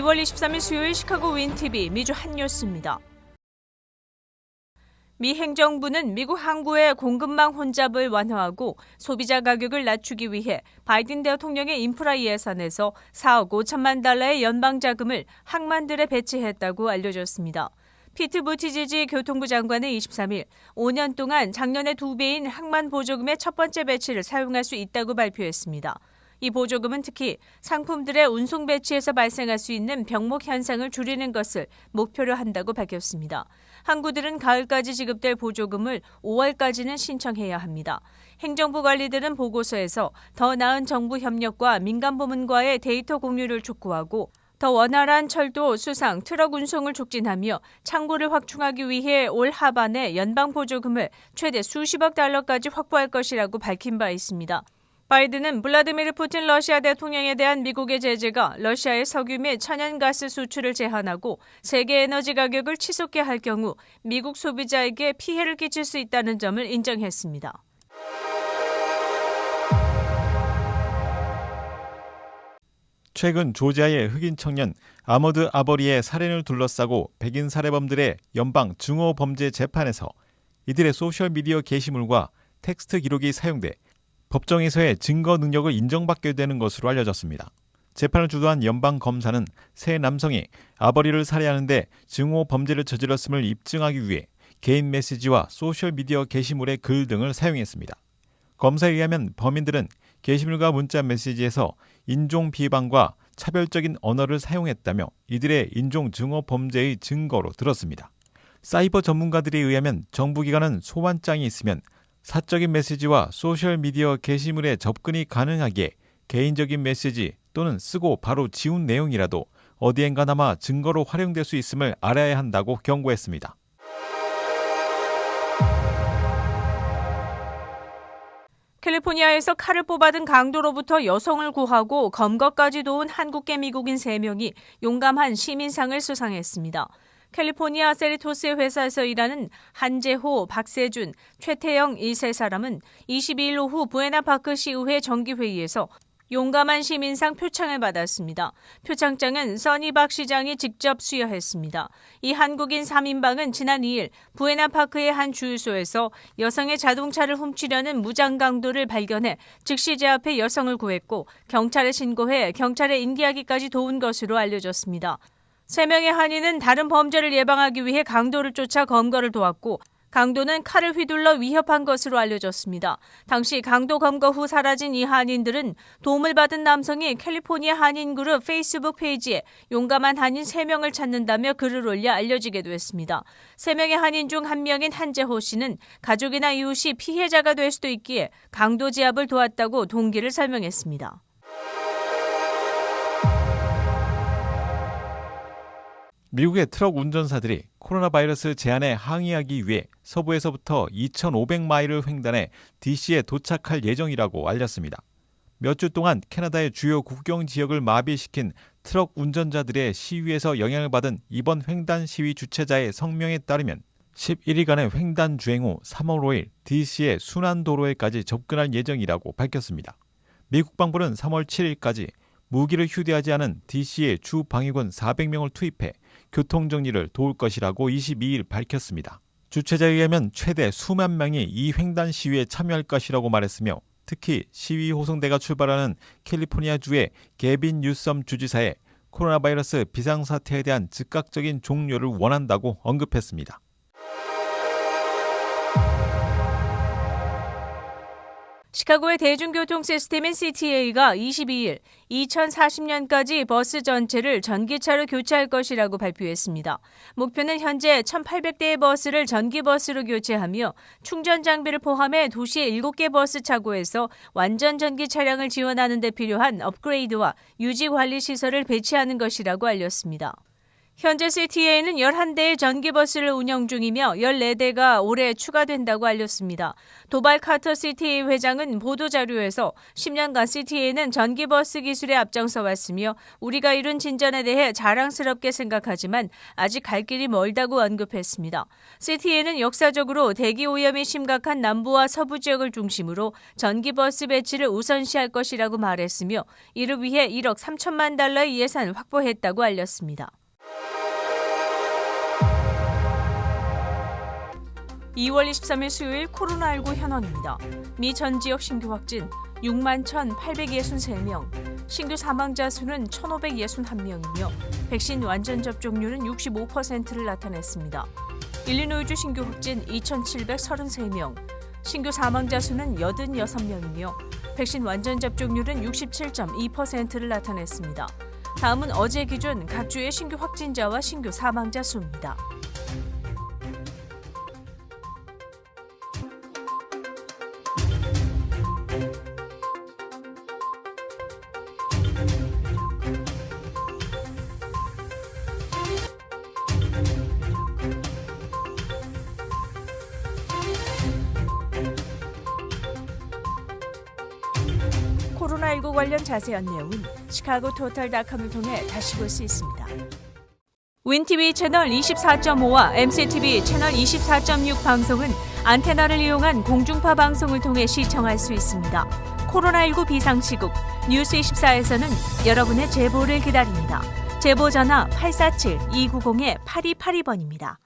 2월 23일 수요일 시카고 윈TV 미주 한 뉴스입니다. 미 행정부는 미국 항구의 공급망 혼잡을 완화하고 소비자 가격을 낮추기 위해 바이든 대통령의 인프라 예산에서 4억 5천만 달러의 연방 자금을 항만들에 배치했다고 알려졌습니다. 피트 부티지지 교통부 장관은 23일 5년 동안 작년의 두 배인 항만 보조금의 첫 번째 배치를 사용할 수 있다고 발표했습니다. 이 보조금은 특히 상품들의 운송 배치에서 발생할 수 있는 병목 현상을 줄이는 것을 목표로 한다고 밝혔습니다. 항구들은 가을까지 지급될 보조금을 5월까지는 신청해야 합니다. 행정부 관리들은 보고서에서 더 나은 정부 협력과 민간 부문과의 데이터 공유를 촉구하고 더 원활한 철도, 수상, 트럭 운송을 촉진하며 창구를 확충하기 위해 올 하반에 연방 보조금을 최대 수십억 달러까지 확보할 것이라고 밝힌 바 있습니다. 바이든은 블라디미르 푸틴 러시아 대통령에 대한 미국의 제재가 러시아의 석유 및 천연가스 수출을 제한하고 세계 에너지 가격을 치솟게 할 경우 미국 소비자에게 피해를 끼칠 수 있다는 점을 인정했습니다. 최근 조지아의 흑인 청년 아머드 아버리의 살인을 둘러싸고 백인 살해범들의 연방 증오 범죄 재판에서 이들의 소셜 미디어 게시물과 텍스트 기록이 사용돼 법정에서의 증거 능력을 인정받게 되는 것으로 알려졌습니다. 재판을 주도한 연방 검사는 세 남성이 아버리를 살해하는데 증오 범죄를 저질렀음을 입증하기 위해 개인 메시지와 소셜 미디어 게시물의 글 등을 사용했습니다. 검사에 의하면 범인들은 게시물과 문자 메시지에서 인종 비방과 차별적인 언어를 사용했다며 이들의 인종 증오 범죄의 증거로 들었습니다. 사이버 전문가들에 의하면 정부기관은 소환장이 있으면 사적인 메시지와 소셜 미디어 게시물에 접근이 가능하기에 개인적인 메시지 또는 쓰고 바로 지운 내용이라도 어디엔가나마 증거로 활용될 수 있음을 알아야 한다고 경고했습니다. 캘리포니아에서 칼을 뽑아든 강도로부터 여성을 구하고 검거까지 도운 한국계 미국인 3명이 용감한 시민상을 수상했습니다. 캘리포니아 세리토스 회사에서 일하는 한재호, 박세준, 최태영 이 세 사람은 22일 오후 부에나파크 시의회 정기회의에서 용감한 시민상 표창을 받았습니다. 표창장은 써니 박 시장이 직접 수여했습니다. 이 한국인 3인방은 지난 2일 부에나파크의 한 주유소에서 여성의 자동차를 훔치려는 무장 강도를 발견해 즉시 제압해 여성을 구했고 경찰에 신고해 경찰에 인계하기까지 도운 것으로 알려졌습니다. 세 명의 한인은 다른 범죄를 예방하기 위해 강도를 쫓아 검거를 도왔고 강도는 칼을 휘둘러 위협한 것으로 알려졌습니다. 당시 강도 검거 후 사라진 이 한인들은 도움을 받은 남성이 캘리포니아 한인 그룹 페이스북 페이지에 용감한 한인 3명을 찾는다며 글을 올려 알려지기도 했습니다. 3명의 한인 중 한 명인 한재호 씨는 가족이나 이웃이 피해자가 될 수도 있기에 강도 제압을 도왔다고 동기를 설명했습니다. 미국의 트럭 운전사들이 코로나 바이러스 제한에 항의하기 위해 서부에서부터 2,500마일을 횡단해 DC에 도착할 예정이라고 알렸습니다. 몇 주 동안 캐나다의 주요 국경 지역을 마비시킨 트럭 운전자들의 시위에서 영향을 받은 이번 횡단 시위 주최자의 성명에 따르면 11일간의 횡단 주행 후 3월 5일 DC의 순환도로에까지 접근할 예정이라고 밝혔습니다. 미국 방부는 3월 7일까지 무기를 휴대하지 않은 DC의 주 방위군 400명을 투입해 교통 정리를 도울 것이라고 22일 밝혔습니다. 주최자에 의하면 최대 수만 명이 이 횡단 시위에 참여할 것이라고 말했으며 특히 시위 호송대가 출발하는 캘리포니아주의 게빈 뉴섬 주지사의 코로나 바이러스 비상사태에 대한 즉각적인 종료를 원한다고 언급했습니다. 시카고의 대중교통 시스템인 CTA가 22일 2040년까지 버스 전체를 전기차로 교체할 것이라고 발표했습니다. 목표는 현재 1,800대의 버스를 전기버스로 교체하며 충전 장비를 포함해 도시의 7개 버스 차고에서 완전 전기 차량을 지원하는 데 필요한 업그레이드와 유지 관리 시설을 배치하는 것이라고 알렸습니다. 현재 CTA는 11대의 전기버스를 운영 중이며 14대가 올해 추가된다고 알렸습니다. 도발 카터 CTA 회장은 보도자료에서 10년간 CTA는 전기버스 기술에 앞장서 왔으며 우리가 이룬 진전에 대해 자랑스럽게 생각하지만 아직 갈 길이 멀다고 언급했습니다. CTA는 역사적으로 대기 오염이 심각한 남부와 서부 지역을 중심으로 전기버스 배치를 우선시할 것이라고 말했으며 이를 위해 1억 3천만 달러의 예산 확보했다고 알렸습니다. 2월 23일 수요일 코로나19 현황입니다. 미 전 지역 신규 확진 6만 1,863명, 신규 사망자 수는 1,561명이며 백신 완전 접종률은 65%를 나타냈습니다. 일리노이주 신규 확진 2,733명, 신규 사망자 수는 86명이며 백신 완전 접종률은 67.2%를 나타냈습니다. 다음은 어제 기준 각 주의 신규 확진자와 신규 사망자 수입니다. 코로나19 관련 자세한 내용은 시카고 토탈닷컴을 통해 다시 볼 수 있습니다. 윈TV 채널 24.5와 MCTV 채널 24.6 방송은 안테나를 이용한 공중파 방송을 통해 시청할 수 있습니다. 코로나19 비상시국 뉴스24에서는 여러분의 제보를 기다립니다. 제보 전화 847-290-8282번입니다.